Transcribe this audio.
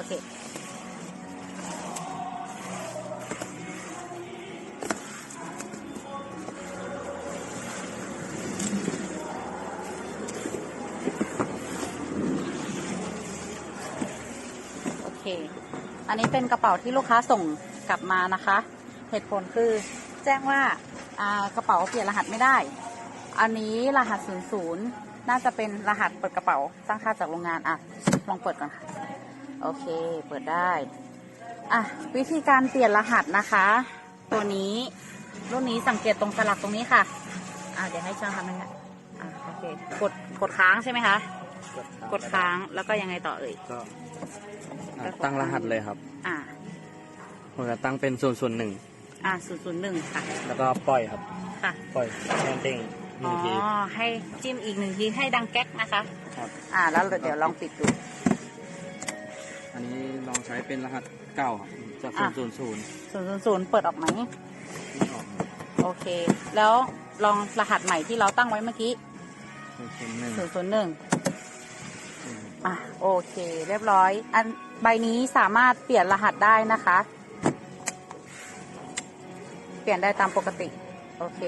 โอเคโอเค อันนี้เป็นกระเป๋าที่ลูกค้าส่งกลับมานะคะ เหตุผลคือแจ้งว่ากระเป๋าเปลี่ยนรหัสไม่ได้ อันนี้รหัส 00 น่าจะเป็นรหัสเปิดกระเป๋าตั้งค่าจากโรงงานอะลองเปิดก่อนค่ะ โอเค เปิดได้ อะ วิธีการเปลี่ยนรหัสนะคะ ตัวนี้รุ่นนี้สังเกตตรงสลักตรงนี้ค่ะ อะเดี๋ยวให้ช่างทำให้ค่ะอะโอเค กด กดค้างใช่ไหมคะ กดค้าง แล้วก็ยังไงต่อเอ่ย ก็อะตั้งรหัสเลยครับอะ ผมจะตั้งเป็นศูนย์ศูนย์หนึ่งอะศูนย์ศูนย์หนึ่งค่ะ แล้วก็ปล่อยครับ ค่ะ ปล่อยแค่เด้งหอ๋นึ่องที ให้จิ้มอีกหนึ่งทีให้ดังแก๊กนะคะ ครับ อ่า แล้วเดี๋ยวลองปิดดูอันนี้ลอง ใช้เป็นรหัสเก้าครับจากศูอะ นย์ศูนย์ศูนย์ศูนย์ศูนย์ศูนย์เปิดออกไหมไม่ออกโอเค แล้วลองรหัสใหม่ที่เราตั้งไว้เมื่อกี้ศูนย์ศูนย์หนึ่งศูนย์ศูนย์หนึ่งอะ โอเค เรียบร้อย อันใบนี้สามารถเปลี่ยนรหัสได้นะคะ เปลี่ยนได้ตามปกติ โอเค